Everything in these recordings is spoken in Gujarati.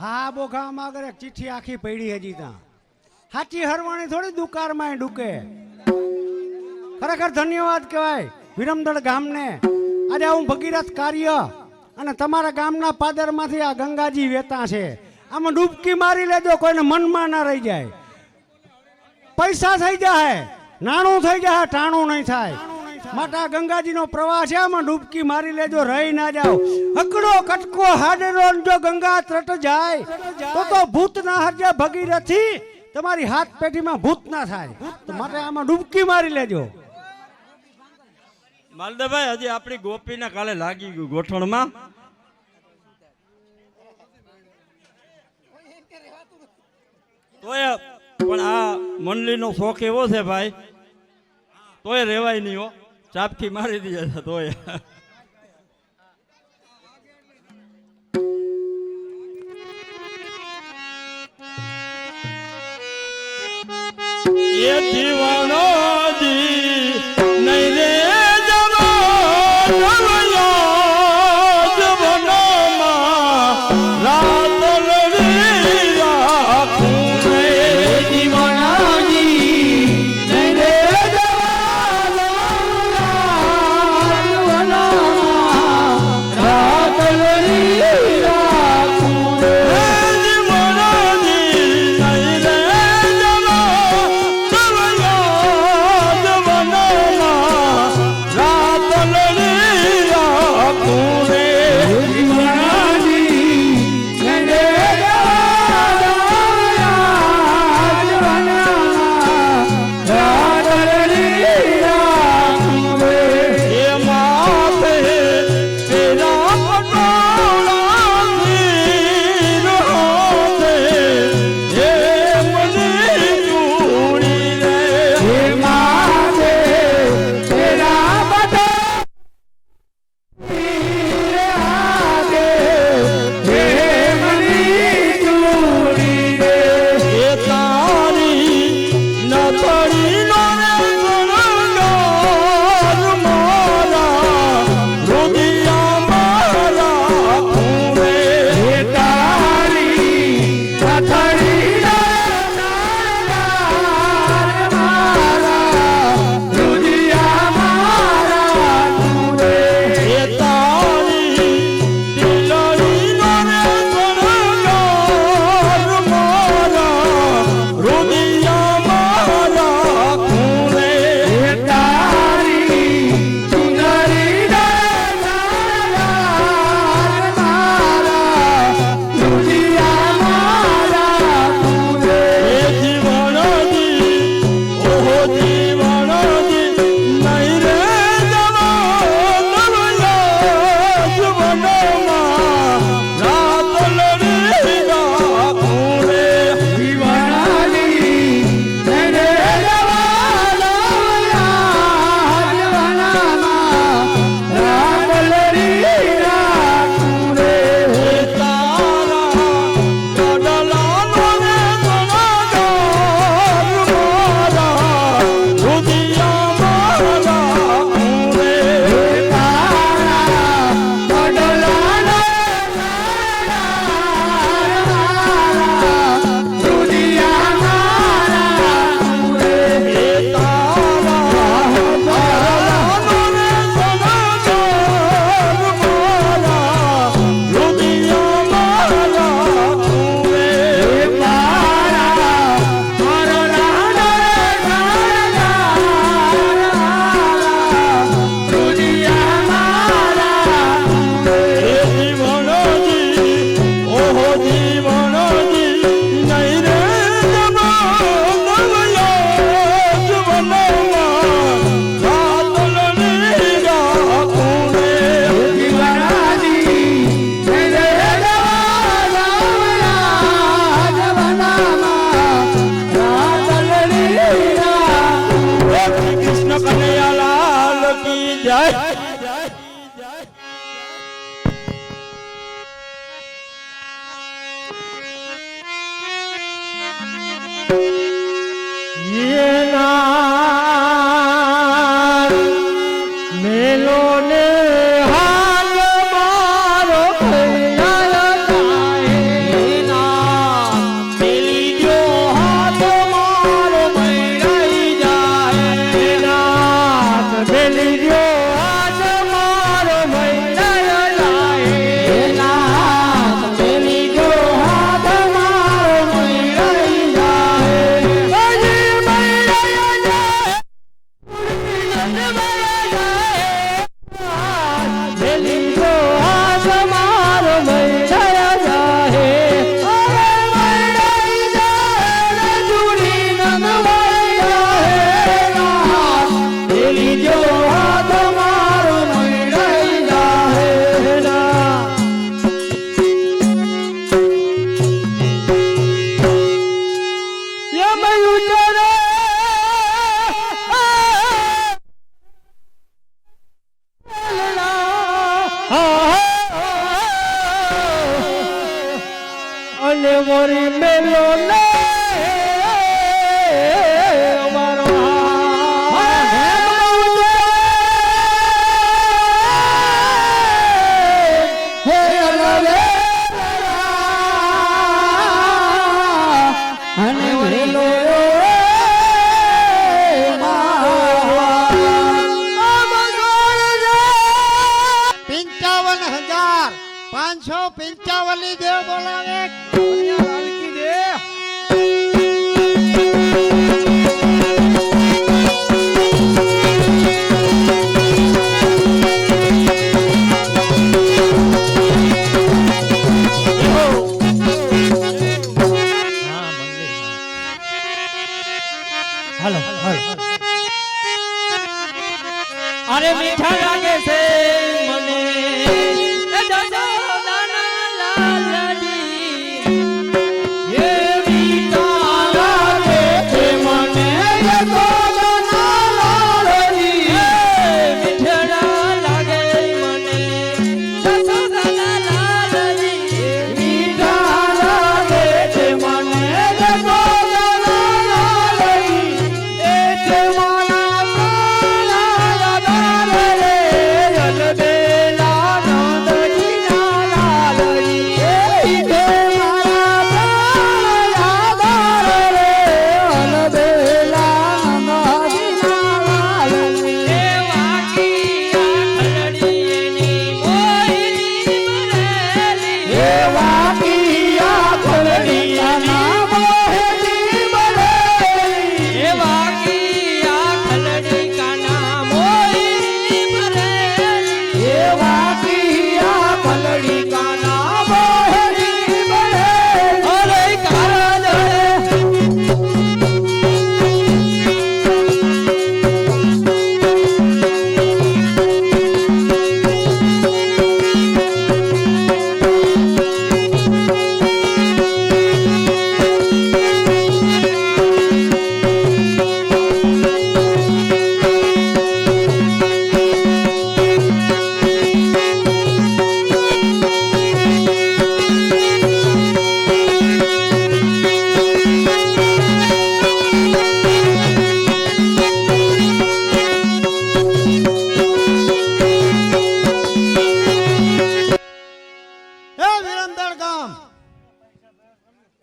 હા બોખામાં એક ચીઠી આખી પડી હજી ત્યાં. સાચી હરવાણી થોડી દુકારમાં ડૂકે. ખરેખર ધન્યવાદ કહેવાય વિરમદળ ગામને. આજે હું ભગીરથ કાર્ય અને તમારા ગામના પાદરમાંથી આ ગંગાજી વેતા છે. આમાં ડૂબકી મારી લેજો, કોઈને મનમાં ના રહી જાય. પૈસા થઈ જાય નાણું થઈ જાય ટાણું નહીં થાય. આ ગંગાજીનો પ્રવાહ છે, આમાં ડૂબકી મારી લેજો, રહી ના જાઓ. હકડો, કટકો, હાડરો જો ગંગા ત્રટ જાય, તો તો ભૂત ના હરજે ભગીરથી તમારી હાથ પેટીમાં ભૂત ના થાય. માટે આમાં ડૂબકી મારી લેજો. માલદાભાઈ, હજી આપણી ગોપીને કાલે લાગી ગયું ગોઠણમાં તોય પણ આ મંડળીનો શોખ એવો છે ભાઈ. તોય રેવાય નહીં હો. ચાપકી મારી દીધા તોય. એ જીવનો ये you હલો હલો. અરે મીઠા લાગે છે.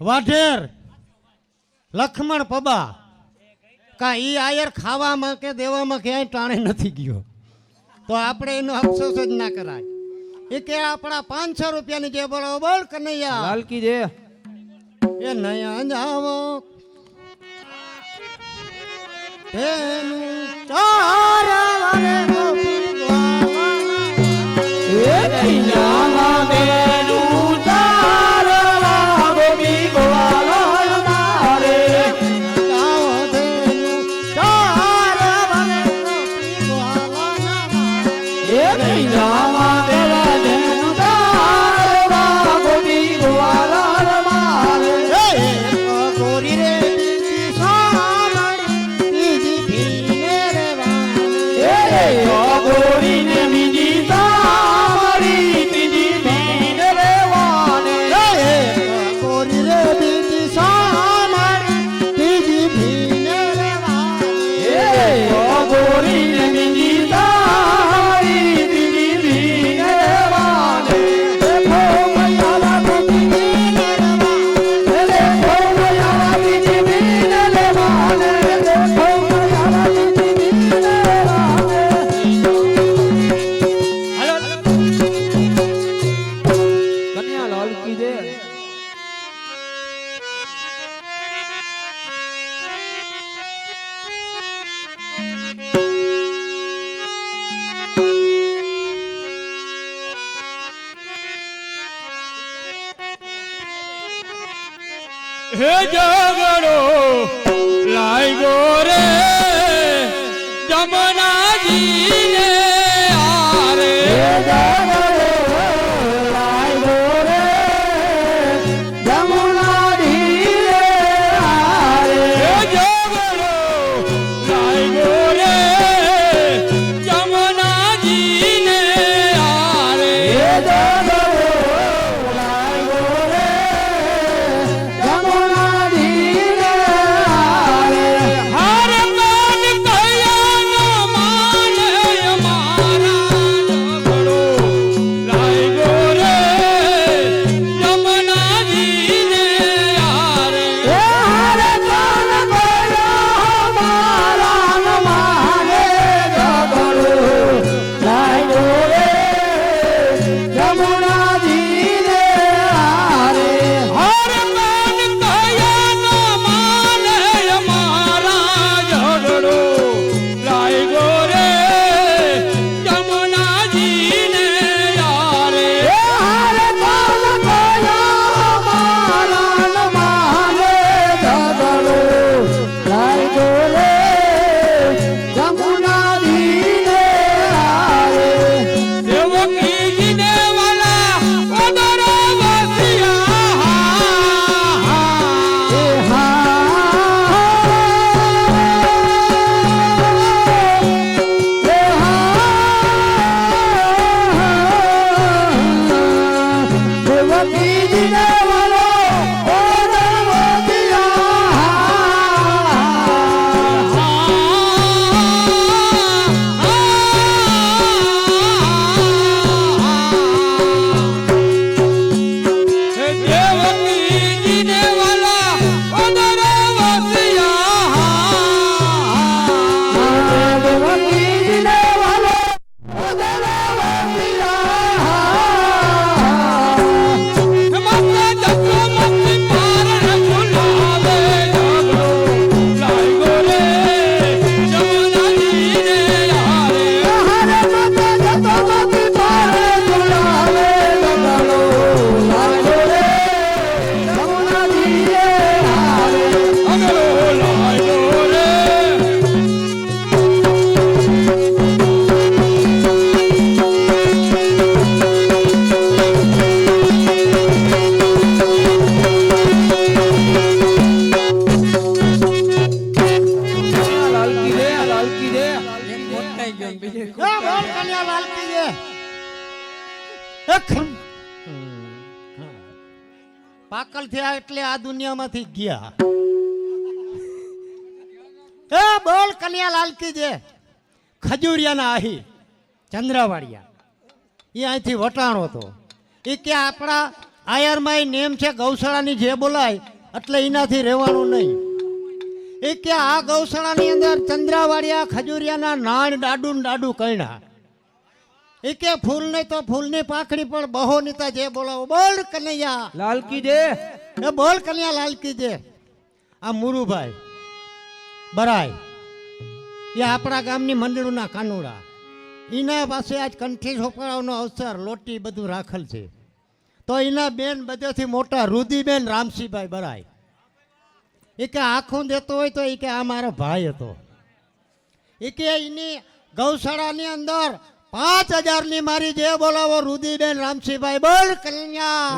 વાઢેર લખમણ પબા. કા ઈ આયર ખાવામાં કે દેવામાં ક્યાંય ટાણે નથી ગયો. તો આપણે એનો અફસોસ જ ના કરાય. એ કે આપણા પાંચસો રૂપિયાની જે બોલો બોલ કનૈયા. લાલકી જે એ નયા જાવો. તેનું ચારા વારે ગોપી એ નૈયા વાગે મૂકી દે હે જગડો દુનિયામાંથી ગયા. બોલ કન્યા લાલકી જે. ખજૂરિયાના આહી, ચંદ્રાવાડિયા. એ અહીંથી વટાણો હતો. એ કે આપણા આયરમાં નેમ છે ગૌશાળાની જે બોલાય, એટલે એનાથી રહેવાનું નહીં. એ કે આ ગૌશાળાની અંદર ચંદ્રાવાડિયા, ખજુરિયાના નાણ ડાડું ડાડું કણ્યા એ કે ફૂલ નહીં તો ફૂલની પાંખડી પણ બહો નીતા જે બોલાવો. બોલ કનૈયા. લાલકી જે. એ બોલ કન્યા લાલકી જે આ મુરુભાઈ બરાય એ આપણા ગામની મંડળના કાનુડા. એના પાસે આજ કંઠી છોકરાઓનો અવસર લોટી બધું રાખેલ છે. તો એના બેન બધેથી મોટા રુદીબેન રામસિંહભાઈ બરાય. એ કે આખું દેતો હોય તો એ કે આ મારો ભાઈ હતો. એ કે એની ગૌશાળાની અંદર પાંચ હજારની મારી જે બોલાવો રુદીબેન રામસિંહભાઈ બોલ કલ્યાણ.